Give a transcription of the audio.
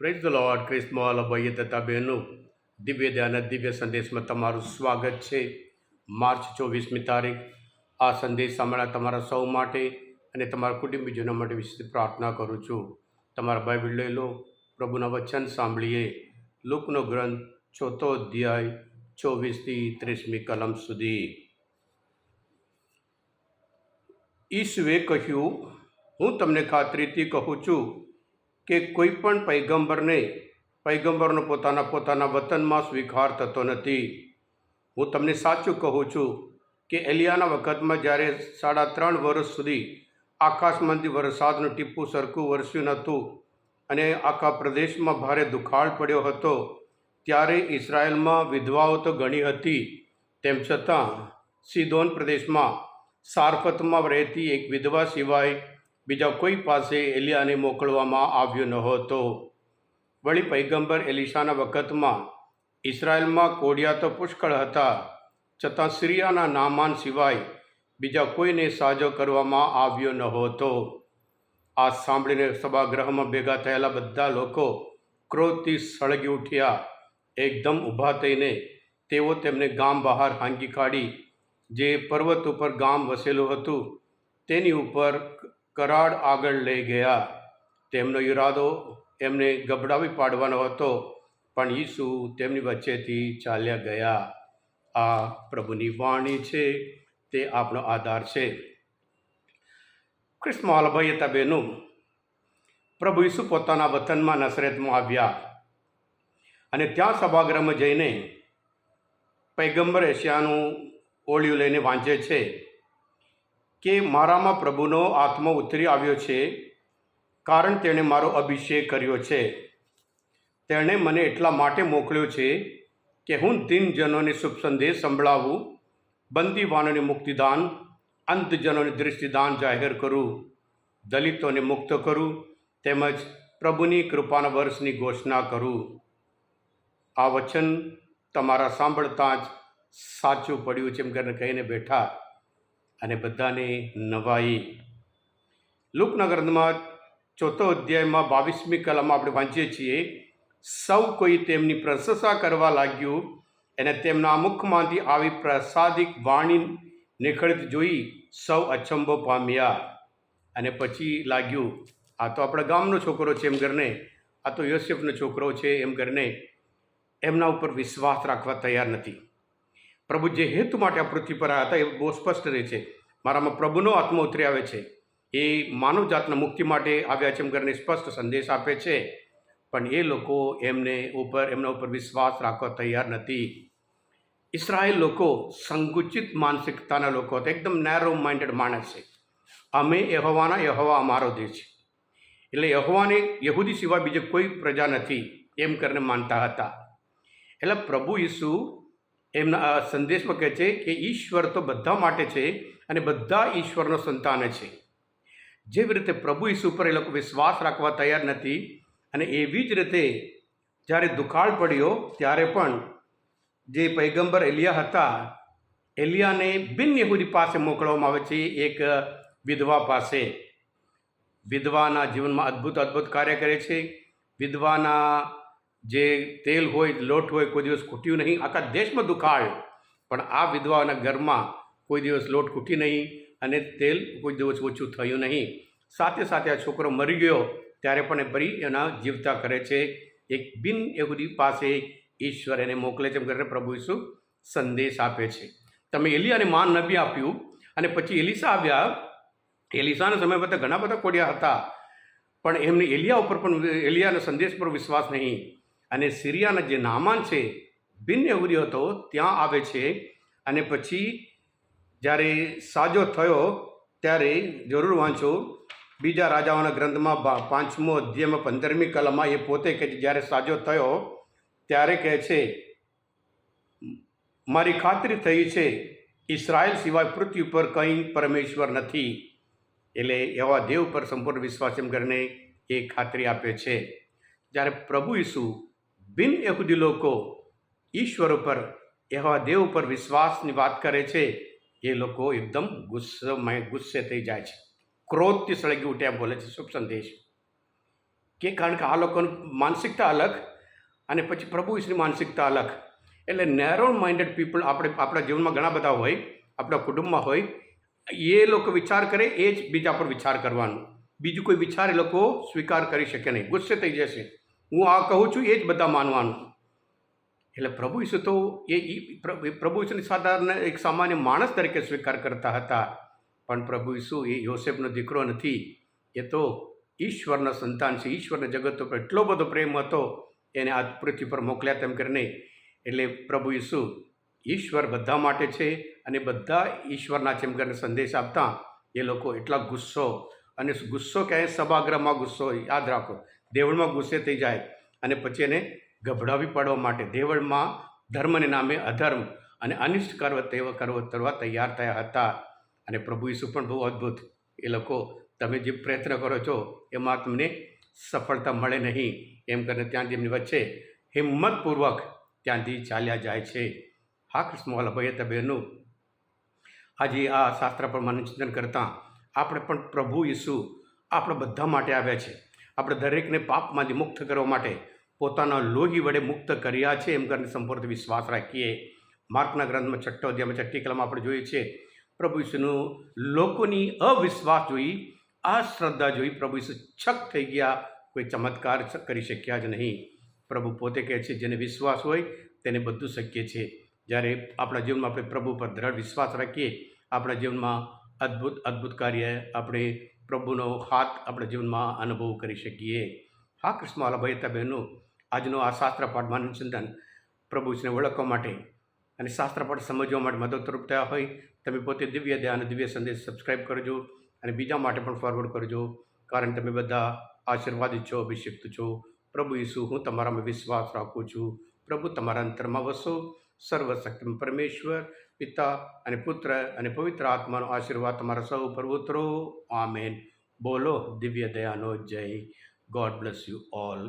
Praise the Lord ક્રિસ્મોલ ભાઈએ તથા બહેનો દિવ્ય ધ્યાન દિવ્ય સંદેશમાં તમારું સ્વાગત છે માર્ચ ચોવીસમી તારીખ. આ સંદેશ સાંભળ્યા તમારા સૌ માટે અને તમારા કુટુંબીજનો માટે વિશે પ્રાર્થના કરું છું. તમારા બાઇબલ લઈ લો, પ્રભુના વચન સાંભળીએ. લુકનો ગ્રંથ ચોથો અધ્યાય, ચોવીસથી ત્રીસમી કલમ સુધી. ઈસુએ કહ્યું, હું તમને ખાતરીથી કહું છું કે કોઈ પણ પૈગંબરને પૈગંબરનો પોતાના પોતાના વતનમાં સ્વીકાર થતો નથી. હું તમને સાચું કહું છું કે એલિયાના વખતમાં જ્યારે સાડા ત્રણ વર્ષ સુધી આકાશમાંથી વરસાદનું ટીપું સરખું વરસ્યું નહોતું અને આખા પ્રદેશમાં ભારે દુખાળ પડ્યો હતો, ત્યારે ઇઝરાયલમાં વિધવાઓ તો ઘણી હતી. તેમ છતાં સિદોન પ્રદેશમાં સારફતમાં રહેતી એક વિધવા સિવાય બીજા કોઈ પાસે એલિયાને મોકલવામાં આવ્યો ન હતો. વળી પૈગંબર એલિશાના વખતમાં ઇસરાયલમાં કોડિયા તો પુષ્કળ હતા, છતાં સિરિયાના નામાન સિવાય બીજા કોઈને સાજો કરવામાં આવ્યો ન હતો. આ સાંભળીને સભાગૃહમાં ભેગા થયેલા બધા લોકો ક્રોધથી સળગી ઉઠ્યા. એકદમ ઊભા થઈને તેઓ તેમને ગામ બહાર હાંકી કાઢી, જે પર્વત ઉપર ગામ વસેલું હતું, તેની ઉપર કરાડ આગળ લઈ ગયા. તેમનો ઈરાદો એમને ગભડાવી પાડવાનો હતો, પણ ઈસુ તેમની વચ્ચેથી ચાલ્યા ગયા. આ પ્રભુની વાણી છે, તે આપણો આધાર છે. ક્રિસ્મોલ ભાઈ હતા બહેનો પ્રભુ ઈસુ પોતાના વતનમાં નસરેતમાં આવ્યા અને ત્યાં સભાગૃહમાં જઈને પૈગંબર એશિયાનું ઓળિયું લઈને વાંચે છે. કે મારામાં પ્રભુનો આત્મા ઉતરી આવ્યો છે કારણ તેણે મારો અભિષેક કર્યો છે. તેણે મને એટલા માટે મોકલ્યો છે કે હું દિનજનોને શુભ સંદેશ સંભળાવું, બંદીવાનોને મુક્તિદાન, અંતજનોને દૃષ્ટિદાન જાહેર કરું, દલિતોને મુક્ત કરું, તેમજ પ્રભુની કૃપાના વર્ષની ઘોષણા કરું. આ વચન તમારા સાંભળતા જ સાચું પડ્યું છે એમ કરીને કહીને બેઠા. અને બધાને નવાઈ. લુકના ગ્રંથમાં ચોથો અધ્યાયમાં બાવીસમી કલામાં આપણે વાંચીએ છીએ, સૌ કોઈ તેમની પ્રશંસા કરવા લાગ્યું અને તેમના મુખમાંથી આવી પ્રસાદિક વાણી નીકળતી જોઈ સૌ અચંબો પામ્યા. અને પછી લાગ્યું, આ તો આપણા ગામનો છોકરો છે એમ કરીને આ તો યોસેફનો છોકરો છે એમ કરીને એમના ઉપર વિશ્વાસ રાખવા તૈયાર નથી. પ્રભુ જે હેતુ માટે આ પૃથ્વી પર આવ્યા હતા એ બહુ સ્પષ્ટ રહે છે. મારામાં પ્રભુનો આત્મા ઉતરી આવે છે. એ માનવ જાતના મુક્તિ માટે આવ્યા છે એમ કરીને સ્પષ્ટ સંદેશ આપે છે. પણ એ લોકો એમને ઉપર, એમના ઉપર વિશ્વાસ રાખવા તૈયાર નથી. ઇસરાયેલ લોકો સંકુચિત માનસિકતાના લોકો હતા. એકદમ નેરો માઇન્ડેડ માણસ છે. અમે યહોવાના, યહોવા અમારો દેશ છે. એટલે યહોવાને યહૂદી સિવાય બીજે કોઈ પ્રજા નથી એમ કરીને માનતા હતા. એટલે પ્રભુ ઈસુ એમના સંદેશમાં કહે છે કે ઈશ્વર તો બધા માટે છે અને બધા ઈશ્વરનો સંતાન છે. જેવી રીતે પ્રભુ ઈસુ પર એ લોકો વિશ્વાસ રાખવા તૈયાર નથી અને એવી જ રીતે જ્યારે દુકાળ પડ્યો ત્યારે પણ જે પૈગંબર એલિયા હતા, એલિયાને બિન યહૂદી પાસે મોકલવામાં આવે છે એક વિધવા પાસે. વિધવાના જીવનમાં અદ્ભુત અદ્ભુત કાર્ય કરે છે. વિધવાના જે તેલ હોય, લોટ હોય, કોઈ દિવસ ખૂટ્યું નહીં. આખા દેશમાં દુખાળ પણ આ વિધવાના ઘરમાં કોઈ દિવસ લોટ ખૂટી નહીં અને તેલ કોઈ દિવસ ઓછું થયું નહીં. સાથે સાથે આ છોકરો મરી ગયો, ત્યારે પણ એ ફરી એના જીવતા કરે છે. એક બિન યહૂદી પાસે ઈશ્વર એને મોકલે છે, એમ કરીને પ્રભુ ઈસુ સંદેશ આપે છે. તમે એલિયાને માન નબી આપ્યું અને પછી એલિસા આવ્યા. એલિસાના સમય બધા ઘણા બધા કોડિયા હતા. પણ એમને એલિયા ઉપર પણ, એલિયાના સંદેશ પર વિશ્વાસ નહીં. અને સિરિયાના જે નામાન છે, બિન યહૂદી હતો ત્યાં આવે છે. અને પછી જ્યારે સાજો થયો, ત્યારે જરૂર વાંચો, બીજા રાજાઓના ગ્રંથમાં પાંચમો અધ્યાયમાં પંદરમી કલમમાં એ પોતે કહે છે, જ્યારે સાજો થયો, ત્યારે કહે છે, મારી ખાતરી થઈ છે ઇસરાયલ સિવાય પૃથ્વી પર કંઈ પરમેશ્વર નથી. એટલે એવા દેવ પર સંપૂર્ણ વિશ્વાસ એમ કરીને એ ખાતરી આપે છે. જ્યારે પ્રભુ ઈસુ બિન યહૂદી લોકો ઈશ્વર ઉપર એવા દેવ ઉપર વિશ્વાસની વાત કરે છે, એ લોકો એકદમ ગુસ્સેમય, ગુસ્સે થઈ જાય છે. ક્રોધથી સળગી ઉઠ્યા બોલે છે શુભ સંદેશ કે કારણ કે આ લોકોની માનસિકતા અલગ અને પછી પ્રભુ ઈશ્વરની માનસિકતા અલગ. એટલે નેરો માઇન્ડેડ પીપલ આપણે, આપણા જીવનમાં ઘણા બધા હોય, આપણા કુટુંબમાં હોય, એ લોકો વિચાર કરે, એ જ બીજા પર વિચાર કરવાનું. બીજું કોઈ વિચાર એ લોકો સ્વીકાર કરી શકે નહીં. ગુસ્સે થઈ જશે. હું આ કહું છું, એ જ બધા માનવાનું. એટલે પ્રભુ ઈસુ તો એ પ્ર- એ પ્રભુ ઈસુની સાધારણ એક સામાન્ય માણસ તરીકે સ્વીકાર કરતા હતા. પણ પ્રભુ ઈસુ એ યોસેફનો દીકરો નથી. એ તો ઈશ્વરના સંતાન છે. ઈશ્વરના જગત ઉપર એટલો બધો પ્રેમ હતો, એને આ પૃથ્વી પર મોકલ્યા તેમ કરીને. એટલે પ્રભુ ઈસુ ઈશ્વર બધા માટે છે અને બધા ઈશ્વરના છે એમ કરીને સંદેશ આપતા, એ લોકો એટલા ગુસ્સો, અને ગુસ્સો ક્યાંય સભાગૃહમાં ગુસ્સો યાદ રાખો. દેવળમાં ગુસ્સે થઈ જાય અને પછી એને ગભડાવી પાડવા માટે દેવળમાં ધર્મને નામે અધર્મ અને અનિષ્ટ કરવા તેવા કરવા કરવા તૈયાર થયા હતા. અને પ્રભુ ઈસુ પણ બહુ અદ્ભુત. એ લોકો, તમે જે પ્રયત્ન કરો છો, એમાં તમને સફળતા મળે નહીં. એમ કરીને ત્યાંથી એમની વચ્ચે હિંમતપૂર્વક ત્યાંથી ચાલ્યા જાય છે. હા, કૃષ્ણવાલા ભાઈ તબેનું આજે આ શાસ્ત્ર પ્રમાણે ચિંતન કરતાં આપણે પણ પ્રભુ ઈસુ આપણે બધા માટે આવ્યા છે. આપણે દરેકને પાપમાંથી મુક્ત કરવા માટે પોતાના લોહી વડે મુક્ત કર્યા છે એમ કરીને સંપૂર્ણ વિશ્વાસ રાખીએ. માર્કના ગ્રંથમાં છઠ્ઠો અધ્યાયમાં છઠ્ઠી કલામાં આપણે જોઈએ છીએ, પ્રભુ ઈસુનું લોકોની અવિશ્વાસ જોઈ, આ શ્રદ્ધા જોઈ પ્રભુ ઈસુ છક થઈ ગયા, કોઈ ચમત્કાર કરી શક્યા જ નહીં. પ્રભુ પોતે કહે છે, જેને વિશ્વાસ હોય તેને બધું શક્ય છે. જ્યારે આપણા જીવનમાં આપણે પ્રભુ પર દ્રઢ વિશ્વાસ રાખીએ, આપણા જીવનમાં અદ્ભુત અદ્ભુત કાર્ય આપણે પ્રભુનો હાથ આપણા જીવનમાં અનુભવ કરી શકીએ. હા કૃષ્ણવાલા ભાઈ હતા આજનો આ શાસ્ત્ર પાઠમાં ચિંતન પ્રભુ વિશને ઓળખવા માટે અને શાસ્ત્ર પાઠ સમજવા માટે મદદરૂપ થયા હોય, તમે પોતે દિવ્ય ધ્યાન દિવ્ય સંદેશ સબસ્ક્રાઈબ કરજો અને બીજા માટે પણ ફોરવર્ડ કરજો, કારણ તમે બધા આશીર્વાદિત છો, અભિષિક્ત છો. પ્રભુ ઈસુ, હું તમારામાં વિશ્વાસ રાખું છું. પ્રભુ, તમારા અંતરમાં વસો. સર્વશક્તિ પરમેશ્વર પિતા અને પુત્ર અને પવિત્ર આત્માનો આશીર્વાદ તમારા સૌ પર ઉતરો. આમેન. બોલો દિવ્ય દયાનો જય. God bless you all